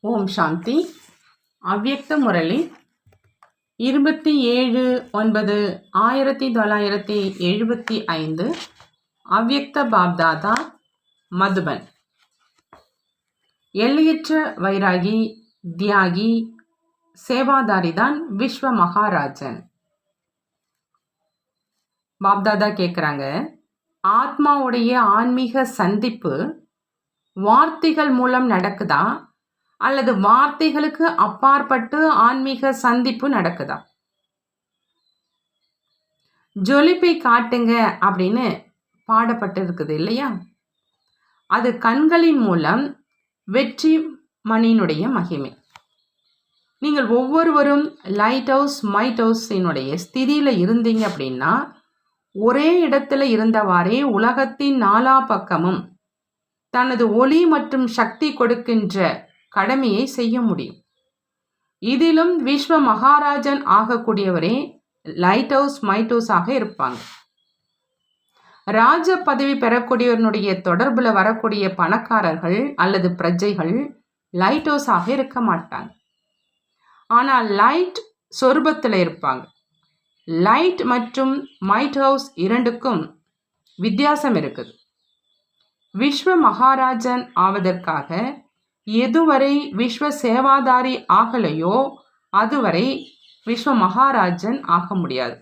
ஓம் சாந்தி. அவ்வியக்த முரளி. இருபத்தி ஏழு ஒன்பது ஆயிரத்தி தொள்ளாயிரத்தி எழுபத்தி ஐந்து. அவ்யக்த பாப்தாதா மதுபன். எல்லையற்ற வைராகி தியாகி சேவாதாரிதான் விஸ்வ மகாராஜன். பாப்தாதா கேட்குறாங்க ஆத்மாவுடைய ஆன்மீக சந்திப்பு வார்த்தைகள் மூலம் நடக்குதா? அல்லது வார்த்தைகளுக்கு அப்பாற்பட்டு ஆன்மீக சந்திப்பு நடக்குதா? ஜொலிப்பை காட்டுங்க அப்படின்னு பாடப்பட்டு இருக்குது இல்லையா? அது கண்களின் மூலம் வெற்றி மணியினுடைய மகிமை. நீங்கள் ஒவ்வொருவரும் லைட் ஹவுஸ் மைட் ஹவுஸினுடைய ஸ்திதியில் இருந்தீங்க அப்படின்னா ஒரே இடத்துல இருந்தவாறே உலகத்தின் நாலா பக்கமும் தனது ஒளி மற்றும் சக்தி கொடுக்கின்ற கடமையை செய்ய முடியும். இதிலும் விஸ்வ மகாராஜன் ஆகக்கூடியவரே லைட் ஹவுஸ் மைட் ஹவுஸாக இருப்பாங்க. ராஜ பதவி பெறக்கூடியவனுடைய தொடர்பில் வரக்கூடிய பணக்காரர்கள் அல்லது பிரஜைகள் லைட் ஹவுஸாக இருக்க மாட்டாங்க. ஆனால் லைட் சொருபத்தில் இருப்பாங்க. லைட் மற்றும் மைட் ஹவுஸ் இரண்டுக்கும் வித்தியாசம் இருக்குது. விஸ்வ மகாராஜன் ஆவதற்காக எதுவரை விஸ்வ சேவாதாரி ஆகலையோ அதுவரை விஸ்வ மகாராஜன் ஆக முடியாது.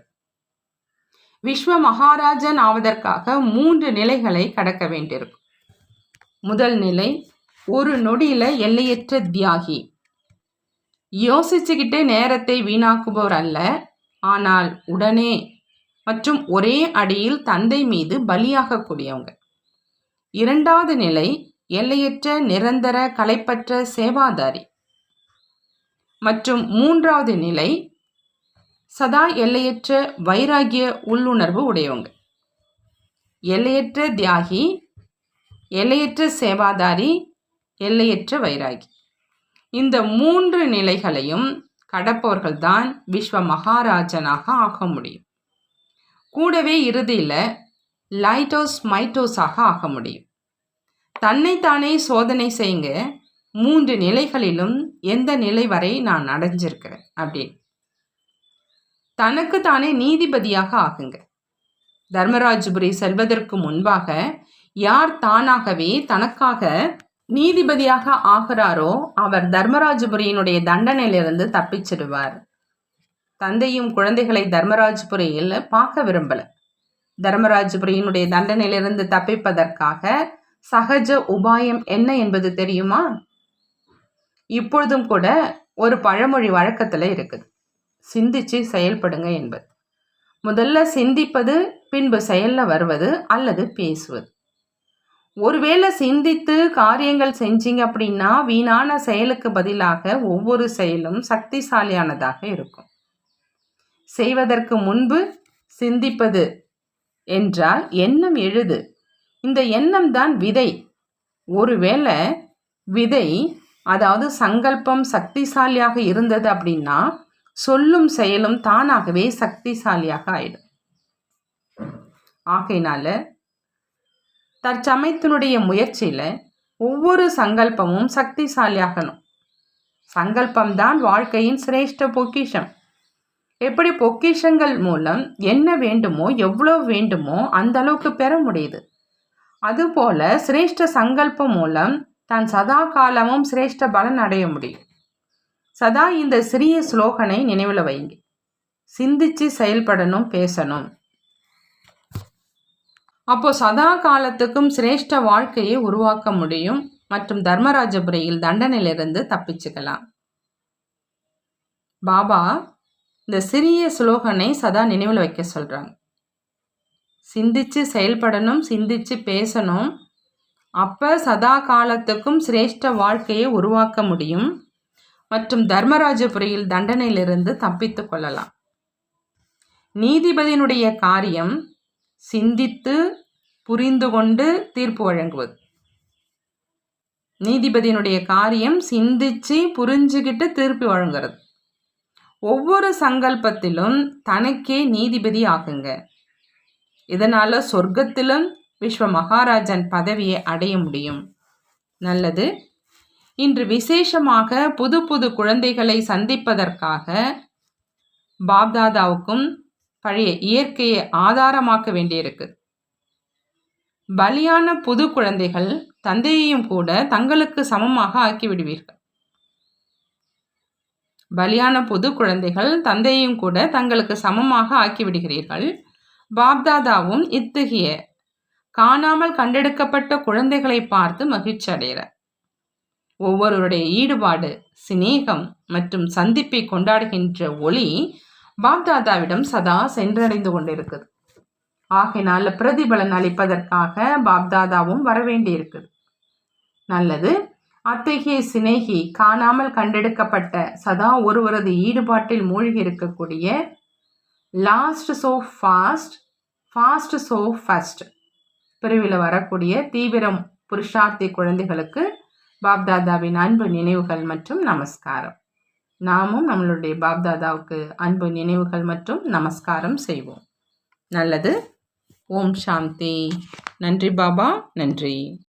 விஸ்வ மகாராஜன் ஆவதற்காக மூன்று நிலைகளை கடக்க வேண்டியிருக்கும். முதல் நிலை ஒரு நொடியில் எல்லையற்ற தியாகி. யோசிச்சுக்கிட்டே நேரத்தை வீணாக்குபவர் அல்ல ஆனால் உடனே மற்றும் ஒரே அடியில் தந்தை மீது பலியாகக்கூடியவங்க. இரண்டாவது நிலை எல்லையற்ற நிரந்தர கலைப்பற்ற சேவாதாரி. மற்றும் மூன்றாவது நிலை சதா எல்லையற்ற வைராகிய உள்ளுணர்வு உடையவங்க. எல்லையற்ற தியாகி எல்லையற்ற சேவாதாரி எல்லையற்ற வைராகி. இந்த மூன்று நிலைகளையும் கடப்பவர்கள்தான் விஸ்வ மகாராஜனாக ஆக முடியும். கூடவே இறுதியில் லைட்டோஸ் மைட்டோஸாக ஆக முடியும். தன்னைத்தானே சோதனை செய்யுங்க மூன்று நிலைகளிலும் எந்த நிலை வரை நான் அடைஞ்சிருக்கிறேன் அப்படின்னு. தனக்கு தானே நீதிபதியாக ஆகுங்க. தர்மராஜபுரி செல்வதற்கு முன்பாக யார் தானாகவே தனக்காக நீதிபதியாக ஆகிறாரோ அவர் தர்மராஜபுரியினுடைய தண்டனையிலிருந்து தப்பிச்சிடுவார். தந்தையும் குழந்தைகளை தர்மராஜபுரியில் பார்க்க விரும்பல. தர்மராஜபுரியினுடைய தண்டனையிலிருந்து தப்பிப்பதற்காக சகஜ உபாயம் என்ன என்பது தெரியுமா? இப்பொழுதும் கூட ஒரு பழமொழி வழக்கத்தில் இருக்குது. சிந்திச்சு செயல்படுங்க என்பது. முதல்ல சிந்திப்பது பின்பு செயலில் வருவது அல்லது பேசுவது. ஒருவேளை சிந்தித்து காரியங்கள் செஞ்சீங்க அப்படின்னா வீணான செயலுக்கு பதிலாக ஒவ்வொரு செயலும் சக்திசாலியானதாக இருக்கும். செய்வதற்கு முன்பு சிந்திப்பது என்றால் எண்ணம் எழுது. இந்த எண்ணம் தான் விதை. ஒருவேளை விதை அதாவது சங்கல்பம் சக்திசாலியாக இருந்தது அப்படின்னா சொல்லும் செயலும் தானாகவே சக்திசாலியாக ஆயிடும். ஆகையினால தற்சமயத்தினுடைய முயற்சியில் ஒவ்வொரு சங்கல்பமும் சக்திசாலியாகணும். சங்கல்பம்தான் வாழ்க்கையின் சிரேஷ்ட பொக்கிஷம். எப்படி பொக்கிஷங்கள் மூலம் என்ன வேண்டுமோ எவ்வளோ வேண்டுமோ அந்த அளவுக்கு பெற முடியுது. அதுபோல சிரேஷ்ட சங்கல்பம் மூலம் தான் சதா காலமும் சிரேஷ்ட பலன் அடைய முடியும். சதா இந்த சிறிய ஸ்லோகனை நினைவில் வைங்க. சிந்திச்சு செயல்படணும் பேசணும். அப்போ சதா காலத்துக்கும் சிரேஷ்ட வாழ்க்கையை உருவாக்க முடியும் மற்றும் தர்மராஜபுரியில் தண்டனையிலிருந்து தப்பிச்சுக்கலாம். பாபா இந்த சிறிய ஸ்லோகனை சதா நினைவில் வைக்க சொல்கிறாங்க சிந்திச்சு செயல்படணும் சிந்திச்சு பேசணும். அப்போ சதா காலத்துக்கும் சிரேஷ்ட வாழ்க்கையை உருவாக்க முடியும். மற்றும் தர்மராஜபுரியில் தண்டனையிலிருந்து தப்பித்து கொள்ளலாம். நீதிபதியினுடைய காரியம் சிந்தித்து புரிந்து கொண்டு தீர்ப்பு வழங்குவது. நீதிபதியினுடைய காரியம் சிந்திச்சு புரிஞ்சுக்கிட்டு தீர்ப்பு வழங்குறது. ஒவ்வொரு சங்கல்பத்திலும் தனக்கே நீதிபதி ஆகுங்க. இதனால் சொர்க்கத்திலும் விஸ்வ மகாராஜன் பதவியை அடைய முடியும். நல்லது. இன்று விசேஷமாக புது புது குழந்தைகளை சந்திப்பதற்காக பாப்தாதாவுக்கும் பழைய இயற்கையை ஆதாரமாக்க வேண்டியிருக்கு. பலியான புது குழந்தைகள் தந்தையையும் கூட தங்களுக்கு சமமாக ஆக்கிவிடுவீர்கள். பலியான புது குழந்தைகள் தந்தையையும் கூட தங்களுக்கு சமமாக ஆக்கிவிடுகிறீர்கள். பாப்தாதாவும் இத்தகைய காணாமல் கண்டெடுக்கப்பட்ட குழந்தைகளை பார்த்து மகிழ்ச்சி அடைகிறார் ஒவ்வொருவருடைய ஈடுபாடு சிநேகம் மற்றும் சந்திப்பை கொண்டாடுகின்ற ஒளி பாப்தாதாவிடம் சதா சென்றடைந்து கொண்டிருக்குது. ஆகையினால பிரதிபலன் அளிப்பதற்காக பாப்தாதாவும் வரவேண்டியிருக்குது. நல்லது அத்தகைய சிநேகி காணாமல் கண்டெடுக்கப்பட்ட சதா ஒருவரது ஈடுபாட்டில் மூழ்கி இருக்கக்கூடிய last so fast fast so first பிரிவில் வரக்கூடிய தீவிரம் புருஷார்த்தி குழந்தைகளுக்கு பாப்தாதாவின் அன்பு நினைவுகள் மற்றும் நமஸ்காரம். நாமும் நம்மளுடைய பாப்தாதாவுக்கு அன்பு நினைவுகள் மற்றும் நமஸ்காரம் செய்வோம். நல்லது. ஓம் சாந்தி. நன்றி பாபா. நன்றி.